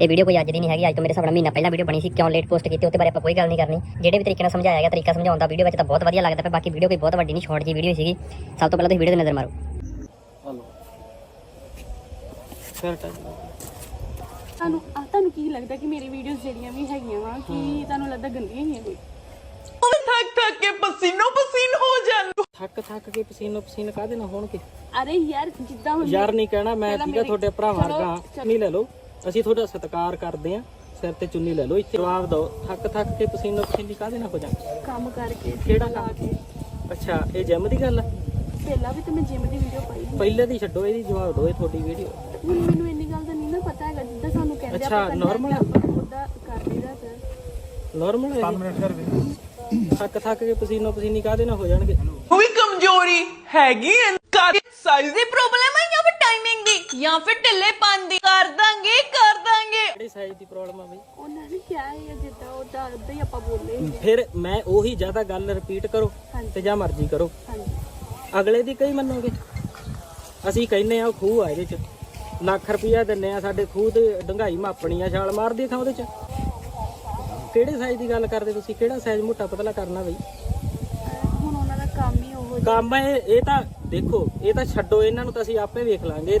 ਇਹ ਵੀਡੀਓ ਕੋਈ ਅੱਜ ਦੀ ਨਹੀਂ ਹੈਗੀ ਅੱਜ ਤੋਂ ਮੇਰੇ ਹਿਸਾਬ ਨਾਲ ਮਹੀਨਾ ਪਹਿਲਾਂ ਵੀਡੀਓ ਬਣੀ ਸੀ ਕਿਉਂ ਲੇਟ ਪੋਸਟ ਕੀਤੀ ਉਹਦੇ ਬਾਰੇ ਆਪਾਂ ਕੋਈ ਗੱਲ ਨਹੀਂ ਕਰਨੀ। ਜਿਹੜੇ ਵੀ ਤਰੀਕੇ ਨਾਲ ਸਮਝਾਇਆ ਗਿਆ ਤਰੀਕਾ ਸਮਝਾਉਣ ਦਾ ਵੀਡੀਓ ਵਿੱਚ ਤਾਂ ਬਹੁਤ ਵਧੀਆ ਲੱਗਦਾ ਪਿਆ ਬਾਕੀ ਵੀਡੀਓ ਕੋਈ ਬਹੁਤ ਵੱਡੀ ਨਹੀਂ ਸ਼ਾਰਟ ਜੀ ਵੀਡੀਓ ਸੀਗੀ। ਸਭ ਤੋਂ ਪਹਿਲਾਂ ਤੁਸੀਂ ਵੀਡੀਓ ਤੇ ਨਜ਼ਰ ਮਾਰੋ। ਹਲੋ ਫਿਰ ਟਾਈਮ ਤੁਹਾਨੂੰ ਆ ਤੁਹਾਨੂੰ ਕੀ ਲੱਗਦਾ ਕਿ ਮੇਰੀ ਵੀਡੀਓਜ਼ ਜਿਹੜੀਆਂ ਵੀ ਹੈਗੀਆਂ ਵਾ ਕਿ ਤੁਹਾਨੂੰ ਲੱਗਦਾ ਗੰਦੀਆਂ ਹੀ ਆ ਕੋਈ ਥੱਕ ਥੱਕ ਕੇ ਪਸੀਨੋ ਪਸੀਨ ਹੋ ਜਾਂ ਥੱਕ ਥੱਕ ਕੇ ਪਸੀਨੋ ਪਸੀਨ ਕਾਹਦੇ ਨਾਲ ਹੋਣਗੇ? ਅਰੇ ਯਾਰ ਜਿੱਦਾਂ ਹੁਣ ਯਾਰ ਨਹੀਂ ਕਹਿਣਾ ਮੈਂ ਠੀਕਾ ਮੇਰੀ- ਤੁਹਾਡੇ ਭਰਾ ਵਰਗਾ। ਨਹੀਂ ਲੈ ਲਓ। ਅਸੀਂ ਤੁਹਾਡਾ ਸਤਿਕਾਰ ਕਰਦੇ ਆ ਸਿਰ ਤੇ ਚੁੰਨੀ ਲੈ ਲਓ। ਇੱਥੇ ਜਵਾਬ ਦਿਓ। ਥੱਕ ਥੱਕ ਕੇ ਪਸੀਨੋ ਪਸੀਨੀ ਕਾਹਦੇ ਨਾਲ ਹੋ ਜਾ ਕੰਮ ਕਰਕੇ ਕਿਹੜਾ ਲਾ ਕੰਮ? ਕੇ। ਅੱਛਾ ਇਹ ਜਿਮ ਦੀ ਗੱਲ ਆ? ਪਹਿਲਾਂ ਵੀ ਤਾਂ ਮੈਂ ਜਿਮ ਦੀ ਵੀਡੀਓ ਪਾਈ ਸੀ। ਪਹਿਲੇ ਦੀ ਛੱਡੋ ਇਹਦੀ ਜਵਾਬ ਦਿਓ ਇਹ ਤੁਹਾਡੀ ਵੀਡੀਓ ਹੁਣ ਮੈਨੂੰ ਇੰਨੀ ਗੱਲ ਦਾ ਨਹੀਂ ਨਾ ਪਤਾ ਹੈਗਾ। ਜਿੱਦਾਂ ਸਾਨੂੰ ਕਹਿੰਦੇ ਅੱਛਾ, content normal? ਆਪਾਂ ਉਹਦਾ ਕਰ ਲਈਦਾ ਫਿਰ ਨਾਰਮਲ ਹੈ 5 ਮਿੰਟ ਕਰ ਥੱਕ ਥੱਕ ਕੇ ਪਸੀਨੋ ਪਸੀਨੀ ਕਾਹਦੇ ਨਾਲ ਹੋ ਜਾਣਗੇ? ਕੋਈ ਕਮਜ਼ੋਰੀ ਹੈਗੀ ਐ ਕਰ ਸਾਈਜ਼ ਦੀ ਪ੍ਰੋਬਲਮ ਹੈ ਜਾਂ ਦੀ ਜਾਂ ਫਿਰ ਢਿੱਲੇ ਦੀ ਕਰ ਦਾਂਗੇ ਕਰ ਦਾਂਗੇ। ਕਿਹੜੀ ਸਾਈਜ਼ ਦੀ ਪ੍ਰੋਬਲਮ ਆ ਬਈ? ਉਹਨਾਂ ਨੇ ਕਿਹਾ ਹੈ ਜਿੱਦਾਂ ਉਹਦਾ ਉਦਾਂ ਹੀ ਆਪਾਂ ਬੋਲੇ। ਫਿਰ ਮੈਂ ਉਹੀ ਜ਼ਿਆਦਾ ਗੱਲ ਰਿਪੀਟ ਕਰੋ। ਤੇ ਜਾਂ ਮਰਜ਼ੀ ਕਰੋ। ਹਾਂਜੀ। ਅਗਲੇ ਦੀ ਕਈ ਮੰਨੋਗੇ? ਅਸੀਂ ਕਹਿੰਨੇ ਆ ਉਹ ਖੂਹ ਆ ਇਹਦੇ ਚ। ਲੱਖ ਰੁਪਈਆ ਦਿੰਨੇ ਆ ਸਾਡੇ ਖੂਹ ਤੇ ਡੰਗਾਈ ਮਾਪਣੀ ਆ ਛਾਲ ਮਾਰਦੀ ਥਾਂ ਉਹਦੇ ਚ। ਕਿਹੜੇ ਸਾਈਜ਼ ਦੀ ਗੱਲ ਕਰਦੇ ਤੁਸੀਂ? ਕਿਹੜਾ ਸਾਈਜ਼ ਮੋਟਾ ਪਤਲਾ ਕਰਨਾ ਬਈ? ਹੁਣ ਉਹਨਾਂ ਦਾ ਕੰਮ ਹੀ ਉਹ ਜਿਹਾ- ਕੰਮ ਇਹ ਇਹ ਤਾਂ ਦੇਖੋ ਇਹ ਤਾਂ ਛੱਡੋ ਇਹਨਾਂ ਨੂੰ ਤਾਂ ਅਸੀਂ ਆਪੇ ਵੇਖ ਲਾਂਗੇ।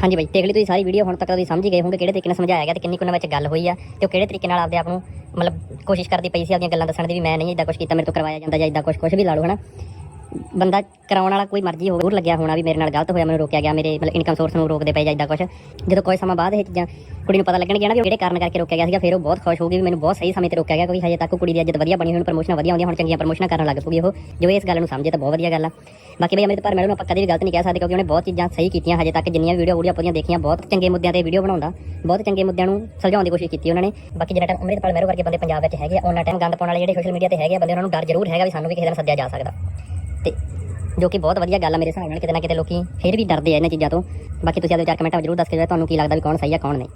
ਹਾਂਜੀ ਬਾਈ, ਦੇਖ ਲਈ ਤੁਸੀਂ ਸਾਰੀ ਵੀਡੀਓ ਹੁਣ ਤੱਕ ਤੁਸੀਂ ਸਮਝ ਗਏ ਹੋਵੋਗੇ ਕਿਹੜੇ ਤਰੀਕੇ ਨਾਲ ਸਮਝਾਇਆ ਗਿਆ ਤੇ ਕਿੰਨੀ ਕੁ ਉਹਨਾਂ ਵਿੱਚ ਗੱਲ ਹੋਈ ਆ ਤੇ ਉਹ ਕਿਹੜੇ ਤਰੀਕੇ ਨਾਲ ਆਪਦੇ ਆਪ ਨੂੰ ਮਤਲਬ ਕੋਸ਼ਿਸ਼ ਕਰਦੀ ਪਈ ਸੀ ਆਪਦੀਆਂ ਗੱਲਾਂ ਦੱਸਣ ਦੀ ਵੀ ਮੈਂ ਨਹੀਂ ਇਦਾਂ ਕੁਝ ਕੀਤਾ, ਮੇਰੇ ਤੋਂ ਕਰਵਾਇਆ ਜਾਂਦਾ ਜਾਂ ਇਦਾਂ ਕੁਝ ਕੁਝ ਵੀ ਲਾ ਲਓ, ਹਨਾ? ਬੰਦਾ ਕਰਾਉਣ ਵਾਲਾ ਕੋਈ ਮਰਜ਼ੀ ਹੋਵੇ, ਜ਼ਰੂਰ ਲੱਗਿਆ ਹੋਣਾ ਵੀ ਮੇਰੇ ਨਾਲ ਗਲਤ ਹੋਇਆ, ਮੈਨੂੰ ਰੋਕਿਆ ਗਿਆ, ਮੇਰੇ ਮਤਲਬ ਇਨਕਮ ਸੋਰਸ ਨੂੰ ਰੋਕਦੇ ਪਏ ਜਾਂ ਇਦਾਂ ਕੁਝ ਜਦੋਂ ਕੋਈ ਸਮਾਂ ਬਾਅਦ ਇਹ ਚੀਜ਼ਾਂ ਕੁੜੀ ਨੂੰ ਪਤਾ ਲੱਗਣਗੀਆਂ ਨਾ ਵੀ ਕਿਹੜੇ ਕਾਰਨ ਕਰਕੇ ਰੋਕਿਆ ਗਿਆ ਸੀਗਾ, ਫਿਰ ਉਹ ਬਹੁਤ ਖੁਸ਼ ਹੋਊਗੀ ਵੀ ਮੈਨੂੰ ਬਹੁਤ ਸਹੀ ਸਮੇਂ ਤੇ ਰੋਕਿਆ ਗਿਆ ਕਿਉਂਕਿ ਹਜੇ ਤੱਕ ਕੁੜੀ ਦੀ ਇੱਜ਼ਤ ਵਧੀਆ ਬਣੀ ਹੋਈ ਹੁਣ ਪ੍ਰਮੋਸ਼ਨਾਂ ਵਧੀਆ ਆਉਂਦੀਆਂ ਹੁਣ ਚੰਗੀਆਂ ਪ੍ਰਮੋਸ਼ਨਾਂ ਕਰਨ ਲੱਗ ਪਊਗੀ ਉਹ। ਜੋ ਇਸ ਗੱਲ ਨੂੰ ਸਮਝੇ ਤਾਂ ਬਹੁਤ ਵਧੀਆ ਗੱਲ ਆ। ਬਾਕੀ ਬਈ ਅਮਰਿਤਪਾਲ ਮੈਡਮ ਨੂੰ ਆਪਾਂ ਕਦੇ ਵੀ ਗਲਤ ਨਹੀਂ ਕਹਿ ਸਕਦੇ ਕਿਉਂਕਿ ਉਹਨੇ ਬਹੁਤ ਚੀਜ਼ਾਂ ਸਹੀ ਕੀਤੀਆਂ ਹਜੇ ਤੱਕ, ਜਿੰਨੀਆਂ ਵੀਡੀਓ ਵੀਡੀਓ ਆਪਣੀਆਂ ਦੇਖੀਆਂ, ਬਹੁਤ ਚੰਗੇ ਮੁੱਦਿਆਂ ਤੇ ਵੀਡੀਓ ਬਣਾਉਂਦਾ, ਬਹੁਤ ਚੰਗੇ ਮੁੱਦਿਆਂ ਨੂੰ ਸੁਲਝਾਉਣ ਦੀ ਕੋਸ਼ਿਸ਼ ਕੀਤੀ ਉਹਨਾਂ ਨੇ। ਬਾਕੀ ਜਿਹੜਾ ਟਾਈਮ ਅਮਰਿਤਪਾਲ ਮੈਡਮ ਵਰਗੇ ਬੰਦੇ ਪੰਜਾਬ ਵਿੱਚ ਹੈਗੇ ਆ, ਉਹਨਾਂ ਟਾਈਮ ਗੰਦ ਪਾਉਣ ਵਾਲੇ ਜਿਹੜੇ ਸੋਸ਼ਲ ਮੀਡੀਆ ਤੇ ਹੈਗੇ ਬੰਦੇ ਉਹਨਾਂ ਨੂੰ ਡਰ ਜ਼ਰੂਰ ਹੈਗਾ ਵੀ ਸਾਨੂੰ ਵੀ ਕਿਸੇ ਦਿਨ ਸੱਦਿਆ ਜਾ ਸਕਦਾ। ਤੇ ਜੋ ਕਿ ਬਹੁਤ ਵਧੀਆ ਗੱਲ ਆ ਮੇਰੇ ਹਿਸਾਬ ਨਾਲ ਕਿਤੇ ਨਾ ਕਿਤੇ ਲੋਕੀ ਫਿਰ ਵੀ ਡਰਦੇ ਆ ਇਹਨਾਂ ਚੀਜ਼ਾਂ ਤੋਂ। ਬਾਕੀ ਤੁਸੀਂ ਆਪਣੇ ਚਾਰ ਕਮੈਂਟਾਂ ਵਿੱਚ ਜ਼ਰੂਰ ਦੱਸ ਕੇ ਜਾਓ ਤੁਹਾਨੂੰ ਕੀ ਲੱਗਦਾ ਵੀ ਕੌਣ ਸਹੀ ਆ, ਕੌਣ ਨਹੀਂ।